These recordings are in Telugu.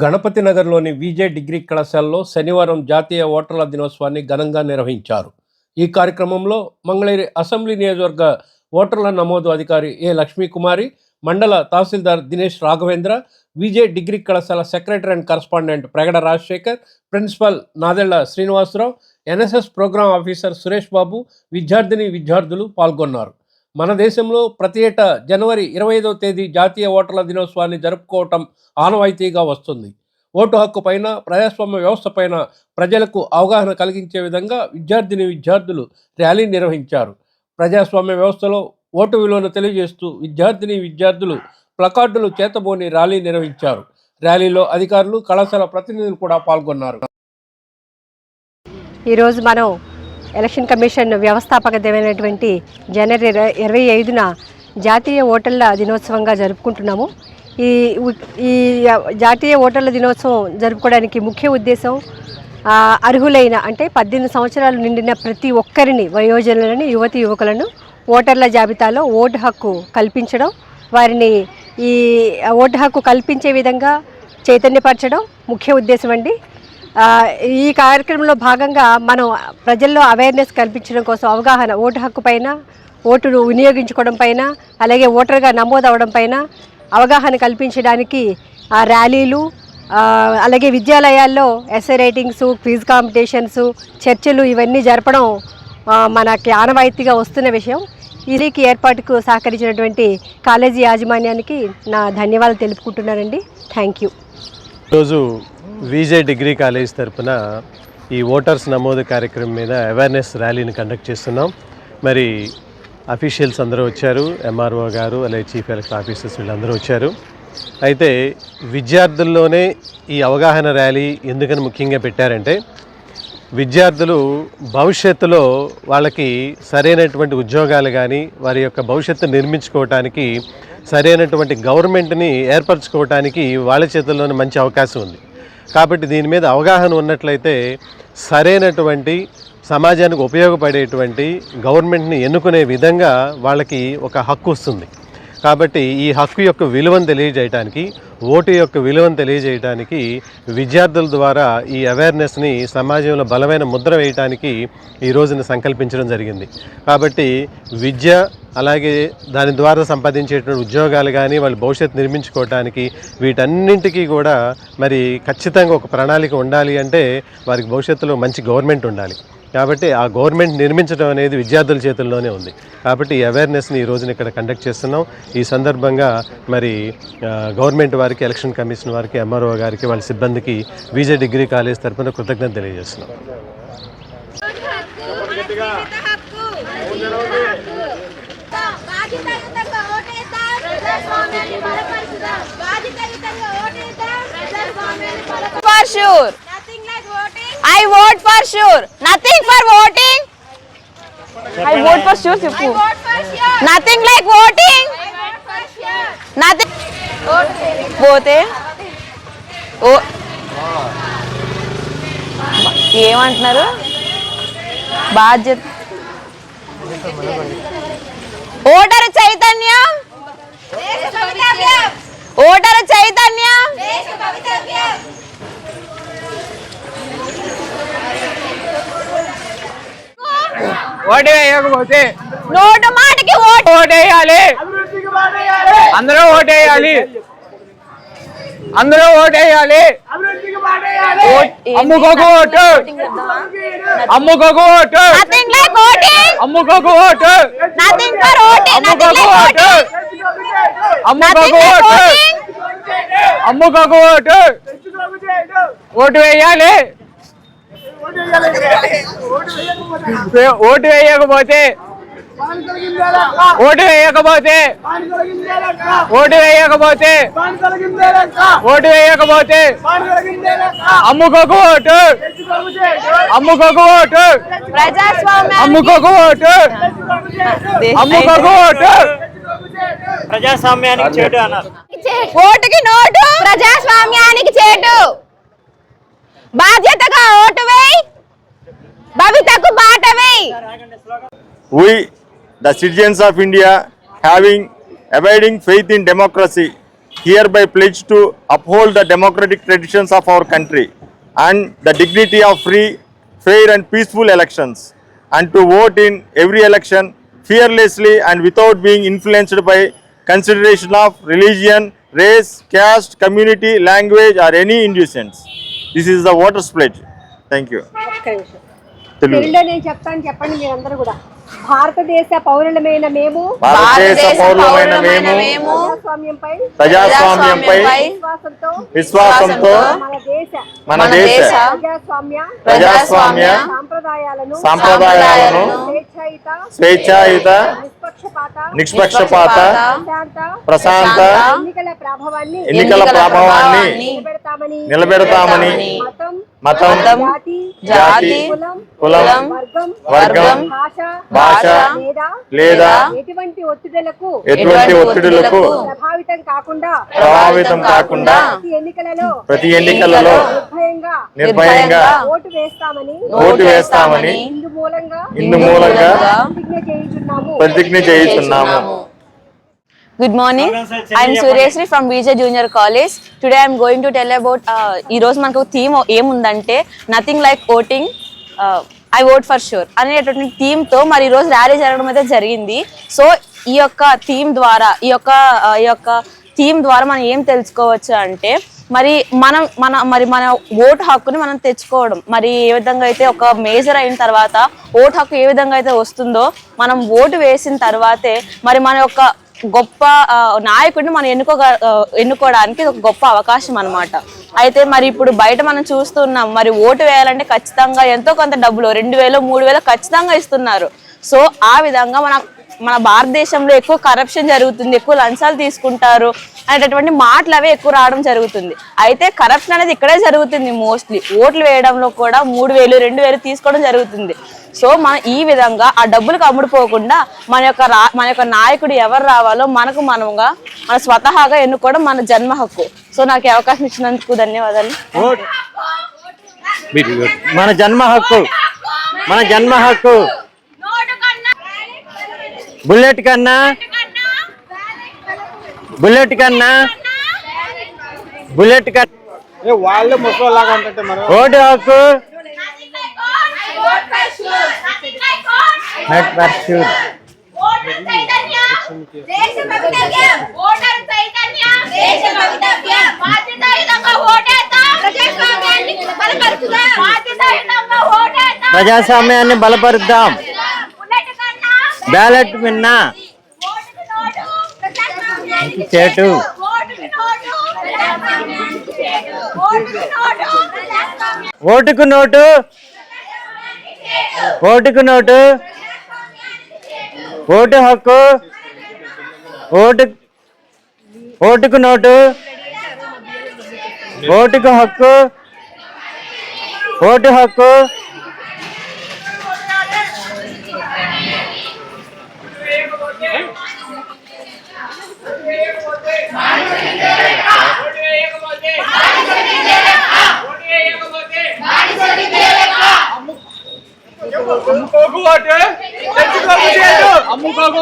గణపతి నగర్లోని విజే డిగ్రీ కళాశాలలో శనివారం జాతీయ ఓటర్ల దినోత్సవాన్ని ఘనంగా నిర్వహించారు. ఈ కార్యక్రమంలో మంగళగిరి అసెంబ్లీ నియోజకవర్గ ఓటర్ల నమోదు అధికారి ఏ లక్ష్మీకుమారి మండల తహసీల్దార్ దినేష్ రాఘవేంద్ర విజే డిగ్రీ కళాశాల secretary and correspondent Pragada Rajasekhar principal Nadella Srinivasarao NSS programme officer Suresh Babu విద్యార్థిని విద్యార్థులు పాల్గొన్నారు. మన దేశంలో ప్రతి ఏటా జనవరి ఇరవై ఐదవ తేదీ జాతీయ ఓటర్ల దినోత్సవాన్ని జరుపుకోవటం ఆనవాయితీగా వస్తుంది. ఓటు హక్కు పైన ప్రజాస్వామ్య వ్యవస్థ పైన ప్రజలకు అవగాహన కలిగించే విధంగా విద్యార్థిని విద్యార్థులు ర్యాలీ నిర్వహించారు. ప్రజాస్వామ్య వ్యవస్థలో ఓటు విలువను తెలియజేస్తూ విద్యార్థిని విద్యార్థులు ప్లకార్డులు చేతబోని ర్యాలీ నిర్వహించారు. ర్యాలీలో అధికారులు కళాశాల ప్రతినిధులు కూడా పాల్గొన్నారు. ఈరోజు మనం ఎలక్షన్ కమిషన్ వ్యవస్థాపకమైనటువంటి జనవరి ఇరవై ఐదున జాతీయ ఓటర్ల దినోత్సవంగా జరుపుకుంటున్నాము. ఈ ఈ జాతీయ ఓటర్ల దినోత్సవం జరుపుకోవడానికి ముఖ్య ఉద్దేశం అర్హులైన అంటే పద్దెనిమిది సంవత్సరాలు నిండిన ప్రతి ఒక్కరిని వయోజనులను యువతి యువకులను ఓటర్ల జాబితాలో ఓటు హక్కు కల్పించడం వారిని ఈ ఓటు హక్కు కల్పించే విధంగా చైతన్యపరచడం ముఖ్య ఉద్దేశం అండి. ఈ కార్యక్రమంలో భాగంగా మనం ప్రజల్లో అవేర్నెస్ కల్పించడం కోసం అవగాహన ఓటు హక్కు పైన ఓటును వినియోగించుకోవడం పైన అలాగే ఓటర్గా నమోదవడం పైన అవగాహన కల్పించడానికి ఆ ర్యాలీలు అలాగే విద్యాలయాల్లో ఎస్ఏ రైటింగ్స్ క్విజ్ కాంపిటీషన్స్ చర్చలు ఇవన్నీ జరపడం మనకి ఆనవాయితీగా వస్తున్న విషయం. ఇదికి ఏర్పాటుకు సహకరించినటువంటి కాలేజీ యాజమాన్యానికి నా ధన్యవాదాలు తెలుపుకుంటున్నానండి. థ్యాంక్ యూ ఈరోజు విజే డిగ్రీ కాలేజ్ తరపున ఈ ఓటర్స్ నమోదు కార్యక్రమం మీద అవేర్నెస్ ర్యాలీని కండక్ట్ చేస్తున్నాం. మరి అఫీషియల్స్ అందరూ వచ్చారు. ఎంఆర్ఓ గారు అలాగే చీఫ్ ఎలక్షన్ ఆఫీసర్స్ వీళ్ళందరూ వచ్చారు. అయితే విద్యార్థుల్లోనే ఈ అవగాహన ర్యాలీ ఎందుకని ముఖ్యంగా పెట్టారంటే విద్యార్థులు భవిష్యత్తులో వాళ్ళకి సరైనటువంటి ఉద్యోగాలు కానీ వారి యొక్క భవిష్యత్తు నిర్మించుకోవటానికి సరైనటువంటి గవర్నమెంట్ని ఏర్పరచుకోవటానికి వాళ్ళ చేతుల్లోనే మంచి అవకాశం ఉంది. కాబట్టి దీని మీద అవగాహన ఉన్నట్లయితే సరైనటువంటి సమాజానికి ఉపయోగపడేటువంటి గవర్నమెంట్ని ఎన్నుకునే విధంగా వాళ్ళకి ఒక హక్కు వస్తుంది. కాబట్టి ఈ హక్కు యొక్క విలువను తెలియజేయడానికి ఓటు యొక్క విలువను తెలియజేయడానికి విద్యార్థుల ద్వారా ఈ అవేర్నెస్ని సమాజంలో బలమైన ముద్ర వేయటానికి ఈ రోజున సంకల్పించడం జరిగింది. కాబట్టి విద్య అలాగే దాని ద్వారా సంపాదించేటువంటి ఉద్యోగాలు కానీ వాళ్ళ భవిష్యత్తు నిర్మించుకోవటానికి వీటన్నింటికీ కూడా మరి ఖచ్చితంగా ఒక ప్రణాళిక ఉండాలి అంటే వారికి భవిష్యత్తులో మంచి గవర్నమెంట్ ఉండాలి. కాబట్టి ఆ గవర్నమెంట్ నిర్మించడం అనేది విద్యార్థుల చేతుల్లోనే ఉంది. కాబట్టి ఈ అవేర్నెస్ని ఈ రోజున ఇక్కడ కండక్ట్ చేస్తున్నాం. ఈ సందర్భంగా మరి గవర్నమెంట్ వారికి ఎలక్షన్ కమిషన్ వారికి ఎంఆర్ఓ గారికి వాళ్ళ సిబ్బందికి విజే డిగ్రీ కాలేజ్ తరఫున కృతజ్ఞత తెలియజేస్తున్నాం. బాధ్యతాయుతంగా ఓటేద్దాం ప్రజాస్వామ్యాన్ని బలపరుచుదాం I vote for sure nothing for voting I vote for sure చెప్పు నథింగ్ లైక్ ఓటింగ్ నథింగ్ పోతే ఏమంటున్నారు? బాధ్యత. ఓటర్ ఇచ్చే ఓటు వేయకపోతే నోటు మాటకి ఓటు. ఓటేయాలి. అందరూ ఓటేయాలి. అందరూ ఓటేయాలి. అమ్ముకోకు ఓటు. అమ్ముకోకు ఓటు. అమ్ముకోకు ఓటు. అమ్ముకోకు ఓటు. అమ్ముకోకు ఓటు. అమ్ముకోకు ఓటు. ఓటు వేయాలి. ఓటు వేయకపోతే ఓటు వేయకపోతే ఓటు వేయకపోతే ఓటు వేయకపోతే అమ్ముకోకు ఓటు. అమ్ముకోకు ఓటు. ప్రజాస్వామ్యం అమ్ముకోకు ఓటు. అమ్ముకోకు ఓటు. ప్రజాస్వామ్యానికి చెడు అన్నారు. ఓటుకి నోటు. ప్రజాస్వామ్యానికి చేటు. బాధ్యతగా we the citizens of india having abiding faith in democracy hereby pledge to uphold the democratic traditions of our country and the dignity of free, fair, and peaceful elections, and to vote in every election fearlessly and without being influenced by consideration of religion, race, caste, community, language, or any inducements. This is the voters pledge. Thank you. Telugu చెప్తాను చెప్పండి మీరందరూ కూడా భారతదేశ పౌరులమైన మేము భారతదేశ పౌరులమైన మేము ప్రజాస్వామ్యంపై ప్రజాస్వామ్యంపై విశ్వాసంతో విశ్వాసంతో మన దేశ మన దేశ ప్రజాస్వామ్య ప్రజాస్వామ్య సాంప్రదాయాలను సాంప్రదాయాలను స్వేచ్ఛాయుత స్వేచ్ఛాయుత నిష్పక్షపాత ప్రశాంత ఎన్నికల ప్రభావాన్ని నిలబెడతామని మతం జాతి కులం వర్గం భాష లేదా ఎటువంటి ఒత్తిడులకు ఎటువంటి ఒత్తిడులకు ప్రభావితం కాకుండా ప్రభావితం కాకుండా ప్రతి ఎన్నికలలో ప్రతి ఎన్నికలలో నిర్భయంగా నిర్భయంగా ఓటు వేస్తామని ఓటు వేస్తామని ఇందు మూలంగా ఇందు మూలంగా ప్రతిజ్ఞ చేయుచున్నాము morning. I'm Suryasri from VJ Junior College. Today I'm going to tell about uh, ఈ రోజు మనకు థీమ్ ఏముందంటే nothing like voting I vote for sure అనేటువంటి థీమ్తో మరి ఈ రోజు ర్యాలీ జరగడం అయితే జరిగింది. సో ఈ యొక్క థీమ్ ద్వారా ఈ యొక్క uh, ఈ యొక్క థీమ్ ద్వారా మనం ఏం తెలుసుకోవచ్చు అంటే మరి మనం మన మరి మన ఓటు హక్కుని మనం తెచ్చుకోవడం. మరి ఏ విధంగా అయితే ఒక మేజర్ అయిన తర్వాత ఓటు హక్కు ఏ విధంగా అయితే వస్తుందో మనం ఓటు వేసిన తర్వాతే మరి మన యొక్క గొప్ప నాయకుడిని మనం ఎన్నుకో ఎన్నుకోవడానికి ఒక గొప్ప అవకాశం అనమాట అయితే మరి ఇప్పుడు బయట మనం చూస్తున్నాం మరి ఓటు వేయాలంటే ఖచ్చితంగా ఎంతో కొంత డబ్బులు రెండు వేలు మూడు వేలు ఖచ్చితంగా ఇస్తున్నారు. సో ఆ విధంగా మన మన భారతదేశంలో ఎక్కువ కరప్షన్ జరుగుతుంది ఎక్కువ లంచాలు తీసుకుంటారు అనేటటువంటి మాటలు అవే ఎక్కువ రావడం జరుగుతుంది. అయితే కరప్షన్ అనేది ఇక్కడే జరుగుతుంది మోస్ట్లీ ఓట్లు వేయడంలో కూడా మూడు వేలు రెండు వేలు తీసుకోవడం జరుగుతుంది. సో మనం ఈ విధంగా ఆ డబ్బులకు అమ్ముడుపోకుండా మన యొక్క రా మన యొక్క నాయకుడు ఎవరు రావాలో మనకు మనముగా మన స్వతహాగా ఎన్నుకోవడం మన జన్మ హక్కు. సో నాకు అవకాశం ఇచ్చినందుకు ధన్యవాదాలు. మన జన్మ హక్కు. మన జన్మ హక్కు. బుల్లెట్ కన్నా బుల్లెట్ కన్నా బుల్లెట్ కన్నా వాళ్ళే ముసలాగా ఉంటుంటే మనం ఓటు హక్కు Nothing like vote. I vote for sure. Nothing like vote. I vote for sure. Voter Chaitanya దేశ భవితవ్యం ఓటర్ చైతన్య దేశ భవితవ్యం బాధ్యతాయుతంగా ఓటేద్దాం ప్రజాస్వామ్యాన్ని బలపరుచుదాం బాధ్యతాయుతంగా ఓటేద్దాం ప్రజాస్వామ్యాన్ని బలపరుద్దాం బుల్లెట్ కన్నా బ్యాలెట్ విన్నా. చేటు. ఓటుకు నోటు. ఓటుకు నోటు. ఓటు హక్కు. ఓటు ఓటుకు నోటు. ఓటుకు హక్కు. ఓటు హక్కు. అమ్ముకోకు తెచ్చుకోకు చేయడు అమ్ముకోకు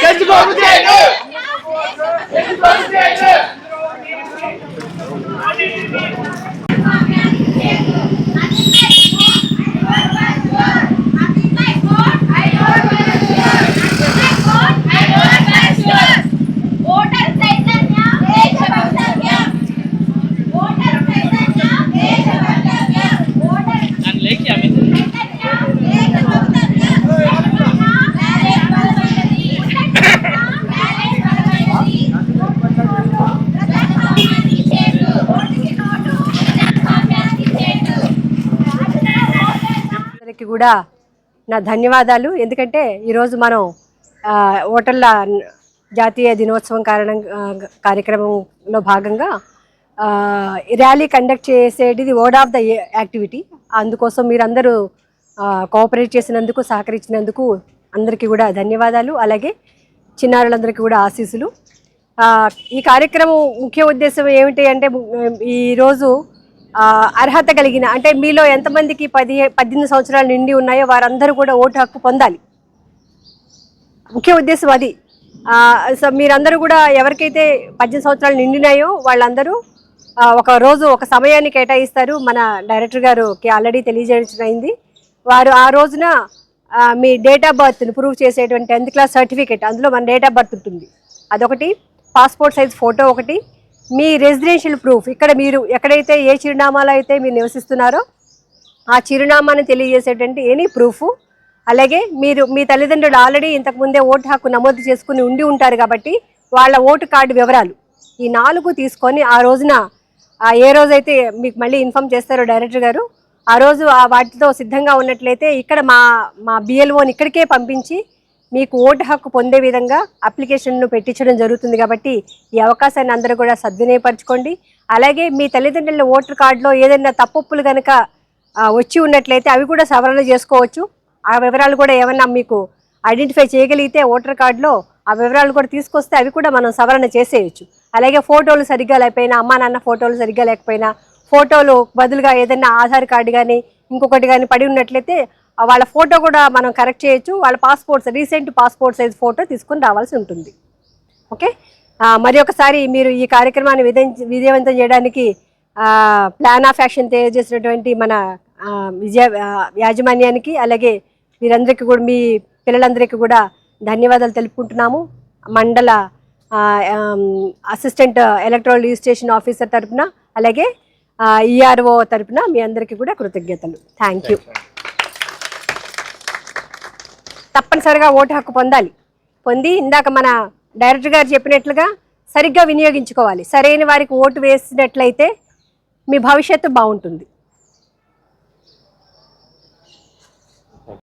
తెచ్చుకోకు చేయడు ఓటర్ చైతన్య దేశ భవితవ్యం ఓటర్ చైతన్య దేశ భవితవ్యం ఓటర్ చైతన్య దేశ భవితవ్యం బ్యాలెట్ బలమైనది బ్యాలెట్ బలమైనది ప్రజాస్వామ్యానికి చేటు ఓటుకి నోటు ప్రజాస్వామ్యానికి చేటు అందరికి కూడా నా ధన్యవాదాలు. ఎందుకంటే ఈరోజు మనం ఓటర్ల జాతీయ దినోత్సవం కారణం కార్యక్రమంలో భాగంగా ర్యాలీ కండక్ట్ చేసేటిది వర్డ్ ఆఫ్ ద యాక్టివిటీ. అందుకోసం మీరందరూ కోఆపరేట్ చేసినందుకు సహకరించినందుకు అందరికీ కూడా ధన్యవాదాలు. అలాగే చిన్నారులందరికీ కూడా ఆశీస్సులు. ఈ కార్యక్రమం ముఖ్య ఉద్దేశం ఏమిటి అంటే ఈరోజు అర్హత కలిగిన అంటే మీలో ఎంతమందికి పది పద్దెనిమిది సంవత్సరాలు నిండి ఉన్నాయో వారందరూ కూడా ఓటు హక్కు పొందాలి. ముఖ్య ఉద్దేశం అది. సో మీరందరూ కూడా ఎవరికైతే పద్దెనిమిది సంవత్సరాలు నిండినాయో వాళ్ళందరూ ఒక రోజు ఒక సమయాన్ని కేటాయిస్తారు. మన డైరెక్టర్ గారుకి ఆల్రెడీ తెలియజేయించింది వారు ఆ రోజున మీ డేట్ ఆఫ్ బర్త్ని ప్రూవ్ చేసేటువంటి టెన్త్ క్లాస్ సర్టిఫికేట్ అందులో మన డేట్ ఆఫ్ బర్త్ ఉంటుంది. అదొకటి. పాస్పోర్ట్ సైజ్ ఫోటో ఒకటి. మీ రెసిడెన్షియల్ ప్రూఫ్ ఇక్కడ మీరు ఎక్కడైతే ఏ చిరునామాలో అయితే మీరు నివసిస్తున్నారో ఆ చిరునామాని తెలియజేసేటువంటి ఎనీ ప్రూఫ్ అలాగే మీరు మీ తల్లిదండ్రులు ఆల్రెడీ ఇంతకుముందే ఓటు హక్కు నమోదు చేసుకుని ఉండి ఉంటారు కాబట్టి వాళ్ళ ఓటు కార్డు వివరాలు ఈ నాలుగు తీసుకొని ఆ రోజున ఏ రోజైతే మీకు మళ్ళీ ఇన్ఫామ్ చేస్తారో డైరెక్టర్ గారు ఆ రోజు ఆ వాటితో సిద్ధంగా ఉన్నట్లయితే ఇక్కడ మా మా బిఎల్ఓని ఇక్కడికే పంపించి మీకు ఓటు హక్కు పొందే విధంగా అప్లికేషన్ను పెట్టించడం జరుగుతుంది కాబట్టి ఈ అవకాశాన్ని అందరూ కూడా సద్వినియోగపరచుకోండి. అలాగే మీ తల్లిదండ్రుల ఓటర్ కార్డులో ఏదైనా తప్పులు కనుక వచ్చి ఉన్నట్లయితే అవి కూడా సవరణ చేసుకోవచ్చు. ఆ వివరాలు కూడా ఏమన్నా మీకు ఐడెంటిఫై చేయగలిగితే ఓటర్ కార్డులో ఆ వివరాలు కూడా తీసుకొస్తే అవి కూడా మనం సవరణ చేసేయచ్చు. అలాగే ఫోటోలు సరిగ్గా లేకపోయినా అమ్మా నాన్న ఫోటోలు సరిగ్గా లేకపోయినా ఫోటోలు బదులుగా ఏదైనా ఆధార్ కార్డు కానీ ఇంకొకటి కానీ పడి ఉన్నట్లయితే వాళ్ళ ఫోటో కూడా మనం కరెక్ట్ చేయొచ్చు. వాళ్ళ passports recent passport size photo తీసుకొని రావాల్సి ఉంటుంది. ఓకే? మరి ఒకసారి మీరు ఈ కార్యక్రమాన్ని విజయవంతం చేయడానికి ప్లాన్ ఆఫ్ యాక్షన్ తెలియజేసినటువంటి మన విజయ యాజమాన్యానికి అలాగే మీరందరికీ కూడా మీ పిల్లలందరికీ కూడా ధన్యవాదాలు తెలుపుకుంటున్నాము. మండల అసిస్టెంట్ ఎలక్ట్రల్ రిజిస్ట్రేషన్ ఆఫీసర్ తరపున అలాగే ఈఆర్ఓ తరపున మీ అందరికీ కూడా కృతజ్ఞతలు. Thank you. తప్పనిసరిగా ఓటు హక్కు పొందాలి. పొంది ఇందాక మన డైరెక్టర్ గారు చెప్పినట్లుగా సరిగ్గా వినియోగించుకోవాలి. సరైన వారికి ఓటు వేసినట్లయితే మీ భవిష్యత్తు బాగుంటుంది.